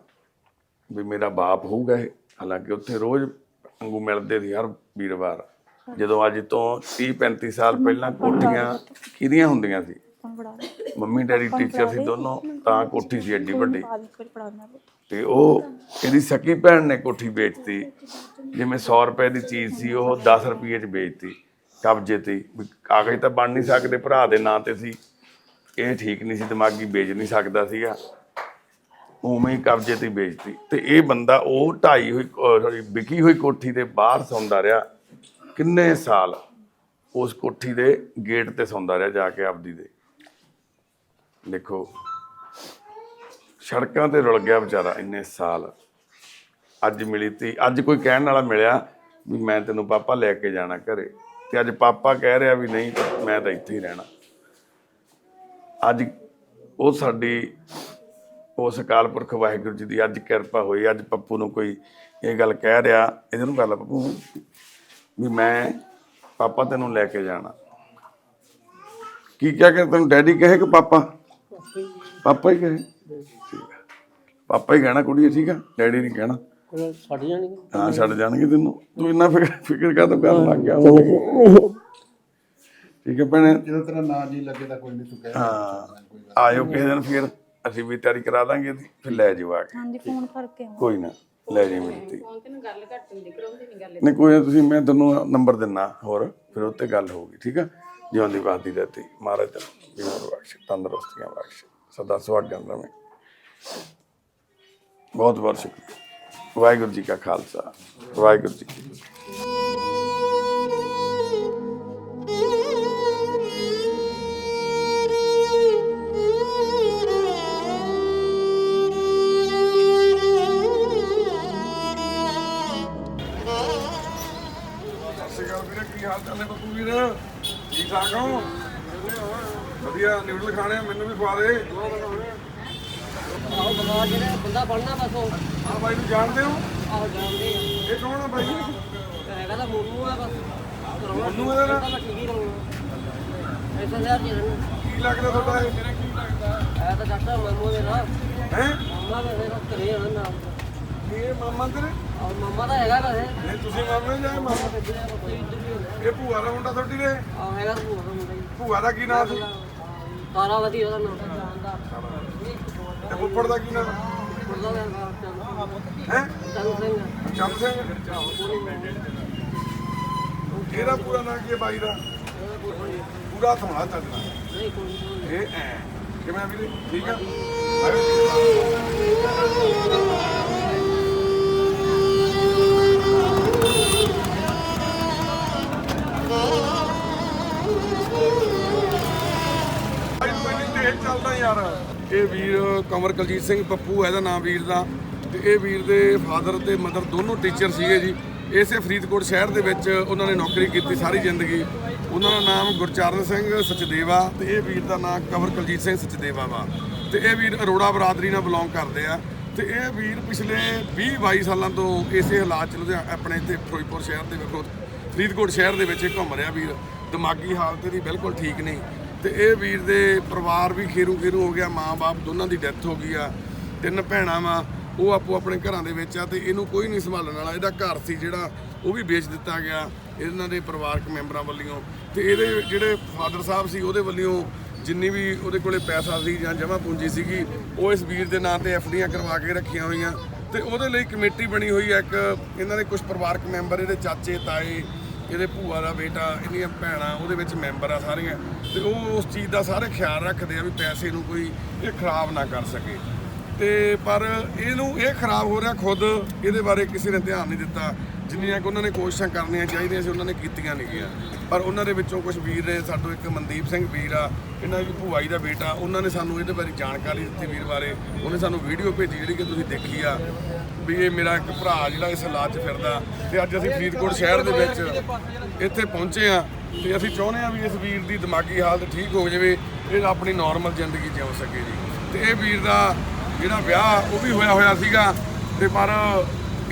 ਵੀ ਮੇਰਾ ਬਾਪ ਹੋਊਗਾ ਇਹ। ਹਾਲਾਂਕਿ ਉੱਥੇ ਰੋਜ਼ ਵਾਂਗੂ ਮਿਲਦੇ ਸੀ ਹਰ ਵੀਰਵਾਰ। ਜਦੋਂ ਅੱਜ ਤੋਂ 30 35 ਸਾਲ ਪਹਿਲਾਂ ਕੋਠੀਆਂ ਕਿਹਦੀਆਂ ਹੁੰਦੀਆਂ ਸੀ? ਪੜਾ ਮੰਮੀ ਡੈਡੀ ਟੀਚਰ ਸੀ ਦੋਨੋਂ ਤਾਂ ਕੋਠੀ ਸੀ ਐਡੀ ਵੱਡੀ। ਤੇ ਉਹ ਇਹਦੀ ਸਕੀ ਭੈਣ ਨੇ ਕੋਠੀ ਵੇਚਤੀ। ਜਿਵੇਂ 100 ਰੁਪਏ ਦੀ ਚੀਜ਼ ਸੀ ਉਹ 10 ਰੁਪਏ 'ਚ ਵੇਚਤੀ ਕਬਜ਼ੇ ਤੇ। ਕਾਗਜ਼ ਤਾਂ ਬਣ ਨਹੀਂ ਸਕਦੇ ਭਰਾ ਦੇ ਨਾਂ ਤੇ ਸੀ। ਇਹ ਠੀਕ ਨਹੀਂ ਸੀ ਦਿਮਾਗੀ ਵੇਚ ਨਹੀਂ ਸਕਦਾ ਸੀਗਾ। ਉਵੇਂ ਹੀ ਕਬਜ਼ੇ ਤੇ ਵੇਚਤੀ। ਤੇ ਇਹ ਬੰਦਾ ਉਹ ਢਾਈ ਹੋਈ ਸੌਰੀ ਵਿਕੀ ਹੋਈ ਕੋਠੀ ਦੇ ਬਾਹਰ ਸੌਂਦਾ ਰਿਹਾ। ਕਿੰਨੇ ਸਾਲ ਉਸ ਕੋਠੀ ਦੇ ਗੇਟ ਤੇ ਸੌਂਦਾ ਰਿਹਾ ਜਾ ਕੇ ਆਪਦੀ ਦੇ। ਦੇਖੋ, ਸੜਕਾਂ ਤੇ ਰੁਲ ਗਿਆ ਵਿਚਾਰਾ ਇੰਨੇ ਸਾਲ। ਅੱਜ ਮਿਲੀ ਤੀ, ਅੱਜ ਕੋਈ ਕਹਿਣ ਵਾਲਾ ਮਿਲਿਆ ਵੀ ਮੈਂ ਤੈਨੂੰ ਪਾਪਾ ਲੈ ਕੇ ਜਾਣਾ ਘਰੇ। ਤੇ ਅੱਜ ਪਾਪਾ ਕਹਿ ਰਿਹਾ ਵੀ ਨਹੀਂ, ਮੈਂ ਤਾਂ ਇੱਥੇ ਹੀ ਰਹਿਣਾ। ਅੱਜ ਉਹ ਸਾਡੀ, ਉਸ ਅਕਾਲ ਪੁਰਖ ਵਾਹਿਗੁਰੂ ਜੀ ਦੀ ਅੱਜ ਕਿਰਪਾ ਹੋਈ, ਅੱਜ ਪੱਪੂ ਨੂੰ ਕੋਈ ਇਹ ਗੱਲ ਕਹਿ ਰਿਹਾ, ਇਹਦੇ ਨੂੰ ਗੱਲ ਪੱਪੂ, ਵੀ ਮੈਂ ਪਾਪਾ ਤੈਨੂੰ ਲੈ ਕੇ ਜਾਣਾ। ਕੀ ਕਹਿ ਕੇ ਤੈਨੂੰ ਡੈਡੀ ਕਹੇ ਕਿ ਪਾਪਾ? ਪਾਪਾ ਹੀ ਕਹੇ। ਠੀਕ ਆ ਪਾਪਾ ਹੀ ਕਹਿਣਾ ਕੁੜੀ ਠੀਕ ਆ? ਡੈਡੀ ਨਹੀਂ ਕਹਿਣਾ। ਛੱਡ ਜਾਣਗੇ। ਹਾਂ ਛੱਡ ਜਾਣਗੇ ਤੈਨੂੰ। ਤੂੰ ਇੰਨਾ ਫਿਕਰ ਫਿਕਰ ਕਾਹਤੋਂ ਕਰਨ ਲੱਗ ਗਿਆ? ਠੀਕ ਹੈ ਭੈਣੇ? ਜਦੋਂ ਤੇਰਾ ਨਾਂ ਜੀ ਲੱਗੇ ਤਾਂ ਕੋਈ ਨਹੀਂ ਤੂੰ ਕਹਿ ਹਾਂ। ਆਇਓ ਕਿਸੇ ਦਿਨ ਫਿਰ ਅਸੀਂ ਵੀ ਤਿਆਰੀ ਕਰਾ ਦਾਂਗੇ ਇਹਦੀ, ਫਿਰ ਲੈ ਜਾਓ ਆ ਕੇ। ਹਾਂਜੀ ਫੋਨ ਕਰਕੇ ਕੋਈ ਨਾ ਲੈ ਜੀ ਮਿਲਤੀ ਨਹੀਂ ਕੋਈ ਨਾ ਤੁਸੀਂ ਮੈਂ ਤੁਹਾਨੂੰ ਨੰਬਰ ਦਿੰਨਾ ਹੋਰ ਫਿਰ ਉੱਤੇ ਗੱਲ ਹੋਊਗੀ ਠੀਕ ਆ? ਜਿਉਂਦੀ ਬਾਦੀ ਰਹਤੀ ਮਹਾਰਾਜ ਤੈਨੂੰ ਬਿਮਾਰ ਬਖਸ਼, ਤੰਦਰੁਸਤੀਆਂ ਬਖਸ਼, ਸਦਾ ਸੁਹਾਗਣ ਰਵੇਂ। ਬਹੁਤ ਬਹੁਤ ਸ਼ੁਕਰੀਆ। ਵਾਹਿਗੁਰੂ ਜੀ ਕਾ ਖਾਲਸਾ, ਵਾਹਿਗੁਰੂ ਜੀ ਕੀ ਫਤਿਹ। ਸਤਿ ਸ਼੍ਰੀ ਅਕਾਲ ਵੀਰੇ, ਕੀ ਹਾਲ ਚਾਲ ਨੇ ਬੱਬੂ ਵੀਰ? ਠੀਕ ਠਾਕ ਹੋ? ਵਧੀਆ ਨਿਊਡਲ ਖਾਣੇ ਆ, ਮੈਨੂੰ ਵੀ ਖਵਾ ਦੇ। ਆਹ ਬਣਾ ਜਿਹੜਾ ਬੰਦਾ ਬਣਨਾ ਬਸ ਉਹ। ਆ ਬਾਈ ਨੂੰ ਜਾਣਦੇ ਹੋ? ਆਹ ਜਾਣਦੇ ਆ। ਇਹ ਕੌਣ ਆ ਬਾਈ? ਹੈਗਾ ਤਾਂ ਮੋਨੂ ਆ ਬਸ। ਕਰਾਉਣਾ ਮੋਨੂ ਇਹਦਾ? ਨਾਂ? ਤਾਂ ਠੀਕ ਹੀ ਰਹੂੰਗਾ। ਐਸਾ ਯਾਰ ਜੀ ਰਹਿਣਾ। ਕੀ ਲੱਗਦਾ ਤੁਹਾਡਾ ਇਹ? ਮੇਰਾ ਕੀ ਲੱਗਦਾ ਹੈ? ਤਾਂ ਡਾਕਟਰ ਮਾਮੂ ਦੇ ਨਾਲ ਹੈ? ਮਾਮਾ ਦੇ ਨਾਲ ਘਰੇ ਆਣਾ ਨਾਲ ਇਹ ਮਾਮਾ ਤੇਰੇ? ਔਰ ਮਾਮਾ ਦਾ ਹੈਗਾ ਵੈਸੇ। ਨਹੀਂ ਤੁਸੀਂ ਮਾਮੇ ਜਾਂ ਇਹ ਮਾਮਾ? ਇਹ ਭੂਆ ਦਾ ਮੁੰਡਾ ਤੁਹਾਡੀ ਦੇ ਆ ਹੈਗਾ ਭੂਆ ਦਾ ਮੁੰਡਾ ਜੀ। ਭੂਆ ਦਾ ਕੀ ਨਾਮ ਸੀ? ਤਾਰਾ ਵਧੀਆ ਉਹਦਾ ਨਾਮ ਤਾਂ ਜਾਣਦਾ। ਤੇ ਫੁੱਫੜ ਦਾ ਕੀ ਨਾਮ ਉਹਦਾ ਨਾਮ ਚੰਦ ਹੈ? ਚੰਦ ਸਿੰਘ। ਚੰਦ ਸਿੰਘ? ਇਹਦਾ ਪੂਰਾ ਨਾਮ ਕੀ ਹੈ ਬਾਈ ਦਾ? ਪੂਰਾ ਥੋੜਾ ਚੱਲਣਾ ਨਹੀਂ ਕੋਈ ਨਹੀਂ ਇਹ ਐ। ਕਿਵੇਂ ਆ ਵੀਰੇ? ਠੀਕ ਆ? ਚੱਲਦਾ ਯਾਰ। ਇਹ ਵੀਰ ਕਮਰ ਕਲਜੀਤ ਸਿੰਘ ਪੱਪੂ ਹੈ, ਇਹਦਾ ਨਾਮ ਵੀਰ ਦਾ। ਤੇ ਇਹ ਵੀਰ ਦੇ ਫਾਦਰ ਤੇ ਮਦਰ ਦੋਨੋਂ ਟੀਚਰ ਸੀਗੇ ਜੀ। ਇਸੇ ਫਰੀਦਕੋਟ ਸ਼ਹਿਰ ਦੇ ਵਿੱਚ ਉਹਨਾਂ ਨੇ ਨੌਕਰੀ ਕੀਤੀ ਸਾਰੀ ਜ਼ਿੰਦਗੀ। ਉਹਨਾਂ ਦਾ ਨਾਮ ਗੁਰਚਰਨ ਸਿੰਘ ਸਚਦੇਵਾ ਤੇ ਇਹ ਵੀਰ ਦਾ ਨਾਮ ਕਮਰ ਕਲਜੀਤ ਸਿੰਘ ਸਚਦੇਵਾ ਵਾ। ਤੇ ਇਹ ਵੀਰ ਅਰੋੜਾ ਬਰਾਦਰੀ ਨਾਲ ਬਿਲੋਂਗ ਕਰਦੇ ਆ। ਤੇ ਇਹ ਵੀਰ ਪਿਛਲੇ 20 22 ਸਾਲਾਂ ਤੋਂ ਇਸੇ ਹਾਲਾਤ ਚ ਲੁਧਿਆਣਾ ਆਪਣੇ ਇੱਥੇ ਫਿਰੋਜ਼ਪੁਰ ਸ਼ਹਿਰ ਦੇ ਵੇਖੋ ਫਰੀਦਕੋਟ ਸ਼ਹਿਰ ਦੇ ਵਿੱਚ ਘੁੰਮ ਰਿਹਾ ਵੀਰ। ਦਿਮਾਗੀ ਹਾਲਤ ਇਹਦੀ ਬਿਲਕੁਲ ਠੀਕ ਨਹੀਂ। ਤੇ ਇਹ ਵੀਰ ਦੇ ਪਰਿਵਾਰ ਵੀ ਖੇਰੂ ਖੇਰੂ ਹੋ ਗਿਆ ਮਾਂ-ਬਾਪ ਦੋਨਾਂ ਦੀ ਡੈਥ ਹੋ ਗਈ ਆ, ਤਿੰਨ ਭੈਣਾਂ ਵਾ, ਉਹ ਆਪੋ ਆਪਣੇ ਘਰਾਂ ਦੇ ਵਿੱਚ ਆ ਤੇ ਇਹਨੂੰ ਕੋਈ ਨਹੀਂ ਸੰਭਾਲਣ ਵਾਲਾ, ਇਹਦਾ ਘਰ ਸੀ ਜਿਹੜਾ, ਉਹ ਵੀ ਵੇਚ ਦਿੱਤਾ ਗਿਆ ਇਹਨਾਂ ਦੇ ਪਰਿਵਾਰਕ ਮੈਂਬਰਾਂ ਵੱਲੋਂ ਤੇ ਇਹਦੇ ਜਿਹੜੇ ਫਾਦਰ ਸਾਹਿਬ ਸੀ ਉਹਦੇ ਵੱਲੋਂ ਜਿੰਨੀ ਵੀ ਉਹਦੇ ਕੋਲੇ ਪੈਸਾ ਸੀ ਜਾਂ ਜਮ੍ਹਾਂ ਪੂੰਜੀ ਸੀਗੀ, ਉਹ ਇਸ ਵੀਰ ਦੇ ਨਾਂ ਤੇ ਐਫਡੀਆਂ ਕਰਵਾ ਕੇ ਰੱਖੀਆਂ ਹੋਈਆਂ ਤੇ ਉਹਦੇ ਲਈ ਕਮੇਟੀ ਬਣੀ ਹੋਈ ਹੈ ਇੱਕ, ਇਹਨਾਂ ਦੇ ਕੁਝ ਪਰਿਵਾਰਕ ਮੈਂਬਰ, ਇਹਦੇ ਚਾਚੇ, ਤਾਏ ਇਹਦੇ ਭੂਆ ਦਾ ਬੇਟਾ, ਇਹਦੀਆਂ ਭੈਣਾਂ, ਉਹਦੇ ਵਿੱਚ ਮੈਂਬਰ ਆ ਸਾਰੀਆਂ। ਤੇ ਉਹ ਉਸ ਚੀਜ਼ ਦਾ ਸਾਰੇ ਖਿਆਲ ਰੱਖਦੇ ਆ ਵੀ ਪੈਸੇ ਨੂੰ ਕੋਈ ਇਹ ਖਰਾਬ ਨਾ ਕਰ ਸਕੇ। ਤੇ ਪਰ ਇਹਨੂੰ ਇਹ ਖਰਾਬ ਹੋ ਰਿਹਾ ਖੁਦ, ਇਹਦੇ ਬਾਰੇ ਕਿਸੇ ਨੇ ਧਿਆਨ ਨਹੀਂ ਦਿੱਤਾ। ਜਿੰਨੀਆਂ ਕਿ ਉਹਨਾਂ ਨੇ ਕੋਸ਼ਿਸ਼ਾਂ ਕਰਨੀਆਂ ਚਾਹੀਦੀਆਂ ਸੀ, ਉਹਨਾਂ ਨੇ ਕੀਤੀਆਂ ਨਹੀਂ ਗਈਆਂ। ਪਰ ਉਹਨਾਂ ਦੇ ਵਿੱਚੋਂ ਕੁਝ ਵੀਰ ਨੇ, ਸਾਡੋ ਇੱਕ ਮਨਦੀਪ ਸਿੰਘ ਵੀਰ ਆ, ਇਹਨਾਂ ਦੀ ਭੂਆ ਜੀ ਦਾ ਬੇਟਾ, ਉਹਨਾਂ ਨੇ ਸਾਨੂੰ ਇਹਦੇ ਬਾਰੇ ਜਾਣਕਾਰੀ ਦਿੱਤੀ ਵੀਰ ਬਾਰੇ। ਉਹਨੇ ਸਾਨੂੰ ਵੀਡੀਓ ਭੇਜੀ ਜਿਹੜੀ ਕਿ ਤੁਸੀਂ ਦੇਖੀ ਆ। ਵੀ ਇਹ ਮੇਰਾ ਇੱਕ ਭਰਾ ਜਿਹੜਾ ਇਸ ਹਾਲਾਤ 'ਚ ਫਿਰਦਾ ਤੇ ਅੱਜ ਅਸੀਂ ਫਰੀਦਕੋਟ ਸ਼ਹਿਰ ਦੇ ਵਿੱਚ ਇੱਥੇ ਪਹੁੰਚੇ ਆ ਤੇ ਅਸੀਂ ਚਾਹੁੰਦੇ ਆ ਵੀ ਇਸ ਵੀਰ ਦੀ ਦਿਮਾਗੀ ਹਾਲਤ ਠੀਕ ਹੋ ਜਾਵੇ ਇਹ ਆਪਣੀ ਨਾਰਮਲ ਜ਼ਿੰਦਗੀ ਜਿਉ ਸਕੇ ਜੀ। ਤੇ ਇਹ ਵੀਰ ਦਾ ਜਿਹੜਾ ਵਿਆਹ ਉਹ ਵੀ ਹੋਇਆ ਹੋਇਆ ਸੀਗਾ ਤੇ ਪਰ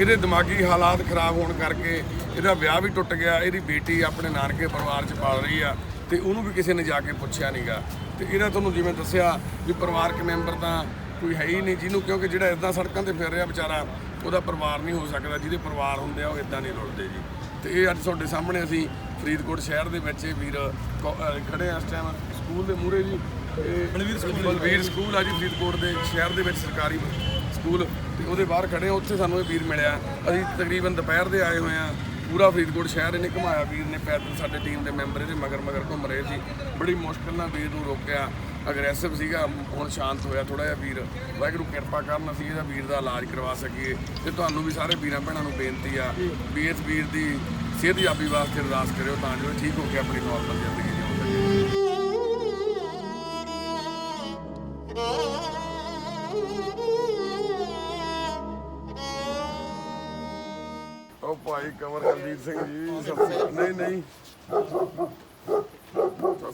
ਇਹਦੇ ਦਿਮਾਗੀ ਹਾਲਾਤ ਖਰਾਬ ਹੋਣ ਕਰਕੇ ਇਹਦਾ ਵਿਆਹ ਵੀ ਟੁੱਟ ਗਿਆ, ਇਹਦੀ ਬੇਟੀ ਆਪਣੇ ਨਾਨਕੇ ਪਰਿਵਾਰ 'ਚ ਪਾਲ ਰਹੀ ਆ ਤੇ ਉਹਨੂੰ ਵੀ ਕਿਸੇ ਨੇ ਜਾ ਕੇ ਪੁੱਛਿਆ ਨਹੀਂਗਾ ਤੇ ਇਹਦਾ ਤੁਹਾਨੂੰ ਜਿਵੇਂ ਦੱਸਿਆ ਵੀ ਪਰਿਵਾਰਕ ਮੈਂਬਰ ਤਾਂ ਕੋਈ ਹੈ ਹੀ ਨਹੀਂ ਜਿਹਨੂੰ ਕਿਉਂਕਿ ਜਿਹੜਾ ਇਦਾਂ ਸੜਕਾਂ ਤੇ ਫਿਰ ਰਿਹਾ ਵਿਚਾਰਾ ਉਹਦਾ ਪਰਿਵਾਰ ਨਹੀਂ ਹੋ ਸਕਦਾ ਜਿਹਦੇ ਪਰਿਵਾਰ ਹੁੰਦੇ ਆ ਉਹ ਇਦਾਂ ਨਹੀਂ ਰੁਲਦੇ ਜੀ। ਤੇ ਇਹ ਅੱਜ ਤੁਹਾਡੇ ਸਾਹਮਣੇ ਅਸੀਂ ਫਰੀਦਕੋਟ ਸ਼ਹਿਰ ਦੇ ਵਿੱਚ ਇਹ ਵੀਰ ਖੜੇ ਆ ਇਸ ਟਾਈਮ ਸਕੂਲ ਦੇ ਮੂਹਰੇ ਜੀ। ਬਲਵੀਰ ਸਕੂਲ ਬਲਵੀਰ ਸਕੂਲ ਆ ਜੀ ਫਰੀਦਕੋਟ ਦੇ ਸ਼ਹਿਰ ਦੇ ਵਿੱਚ ਸਰਕਾਰੀ ਸਕੂਲ। ਤੇ ਉਹਦੇ ਬਾਹਰ ਖੜੇ ਆ ਉੱਥੇ ਸਾਨੂੰ ਇਹ ਵੀਰ ਮਿਲਿਆ। ਅਸੀਂ ਤਕਰੀਬਨ ਦੁਪਹਿਰ ਦੇ ਆਏ ਹੋਏ ਆ। ਪੂਰਾ ਫਰੀਦਕੋਟ ਸ਼ਹਿਰ ਇਹਨੇ ਘੁਮਾਇਆ। ਵੀਰ ਨੇ ਪੈਦਲ ਸਾਡੇ ਟੀਮ ਦੇ ਮੈਂਬਰ ਇਹਦੇ ਮਗਰ ਮਗਰ ਘੁੰਮ ਰਹੇ ਸੀ। ਬੜੀ ਮੁਸ਼ਕਲ ਨਾਲ ਵੀਰ ਨੂੰ ਰੋਕਿਆ। ਅਗਰੈਸਿਵ ਸੀਗਾ, ਹੁਣ ਸ਼ਾਂਤ ਹੋਇਆ ਥੋੜਾ ਜਿਹਾ ਵੀਰ। ਵਾਹਿਗੁਰੂ ਕਿਰਪਾ ਕਰਨ ਅਸੀਂ ਇਹਦਾ ਵੀਰ ਦਾ ਇਲਾਜ ਕਰਵਾ ਸਕੀਏ। ਤੇ ਤੁਹਾਨੂੰ ਵੀ ਸਾਰੇ ਵੀਰਾਂ ਭੈਣਾਂ ਨੂੰ ਬੇਨਤੀ ਆ ਵੀ ਇਸ ਵੀਰ ਦੀ ਸਿਹਤਯਾਬੀ ਵਾਸਤੇ ਅਰਦਾਸ ਕਰਿਓ ਤਾਂ ਜੋ ਠੀਕ ਹੋ ਕੇ ਆਪਣੀ ਨਾਰਮਲ ਜ਼ਿੰਦਗੀ ਉਹ ਭਾਈ ਕਮਰ ਹਰਜੀਤ ਸਿੰਘ ਜੀ ਨਹੀਂ ਨਹੀਂ।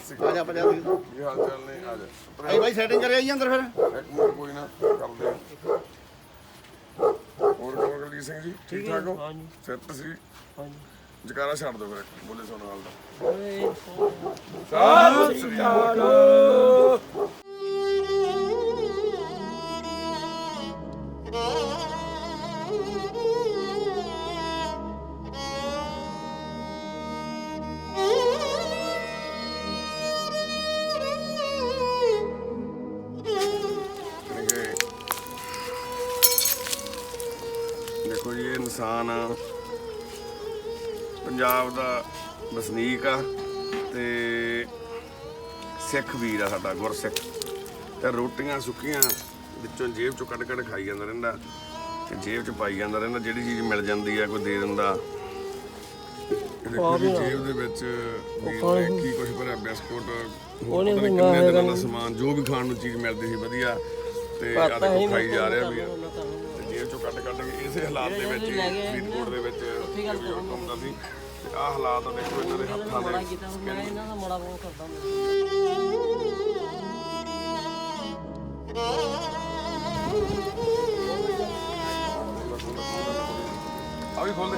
ਸਤਿ ਸ਼੍ਰੀ ਅਕਾਲ ਆ ਜਾ। ਪੰਜਾਬੀ ਕੀ ਹਾਲ ਚਾਲ ਨੇ? ਆ ਜਾ। ਆਈ ਬਾਈ ਸੈਟਿੰਗ ਕਰਿਆ ਜੀ ਅੰਦਰ ਫਿਰ। ਇੱਕ ਮਿੰਟ ਕੋਈ ਨਾ ਕਰਦੇ ਆ। ਹੋਰ ਹਰਜੀਤ ਸਿੰਘ ਜੀ? ਠੀਕ ਠਾਕ ਹੋ? ਹਾਂਜੀ। ਸਿਰ ਸੀ ਹਾਂਜੀ। ਜਕਾਰਾ ਛੱਡ ਦਿਓ ਫਿਰ ਬੋਲੇ ਸੋਨ ਹਾਲ ਦਾ। ਸਤਿ ਸ਼੍ਰੀ ਅਕਾਲ। ਆ। ਪੰਜਾਬ ਦਾ ਵਸਨੀਕ ਆ ਤੇ ਸਿੱਖ ਵੀਰ ਆ ਸਾਡਾ ਗੁਰਸਿੱਖ। ਤੇ ਰੋਟੀਆਂ ਸੁੱਕੀਆਂ ਵਿੱਚੋਂ ਜੇਬ ਚੋਂ ਕੱਢ ਕੱਢ ਖਾਈ ਜਾਂਦਾ ਰਹਿੰਦਾ। ਤੇ ਜੇਬ ਚ ਪਾਈ ਜਾਂਦਾ ਰਹਿੰਦਾ ਜਿਹੜੀ ਚੀਜ਼ ਮਿਲ ਜਾਂਦੀ ਆ ਕੋਈ ਦੇ ਦਿੰਦਾ। ਇਹ ਦੇਖੋ ਜੀ ਜੇਬ ਦੇ ਵਿੱਚ ਵੀਰ ਨੇ ਕੀ ਕੁਝ ਭਰਿਆ ਬਿਸਕੁਟ ਹੋਰ ਪਤਾ ਨੀ ਕਿੰਨੇ ਦਿਨਾਂ ਦਾ ਸਮਾਨ ਜੋ ਵੀ ਖਾਣ ਨੂੰ ਚੀਜ਼ ਮਿਲਦੀ ਸੀ ਵਧੀਆ। ਤੇ ਆ ਦੇਖੋ ਖਾਈ ਜਾ ਰਿਹਾ ਜੇਬ ਚੋਂ ਕੱਢ ਕੱਢ ਕੇ ਇਸੇ ਹਾਲਾਤ ਦੇ ਵਿੱਚ ਹੀ ਫਰੀਦਕੋਟ ਦੇ ਵਿੱਚ ਬਜ਼ੁਰਗ ਹੁੰਦਾ ਸੀ ਤੇ ਆਹ ਹਾਲਾਤ ਦੇਖੋ ਇਹਨਾਂ ਦੇ ਹੱਥਾਂ ਦੇ ਮੈਂ ਇਹਨਾਂ ਦਾ ਮਾੜਾ ਬਹੁਤ ਕਰਦਾ ਹੁੰਦਾ। ਆ ਵੀ ਖੋਲ ਦੇ।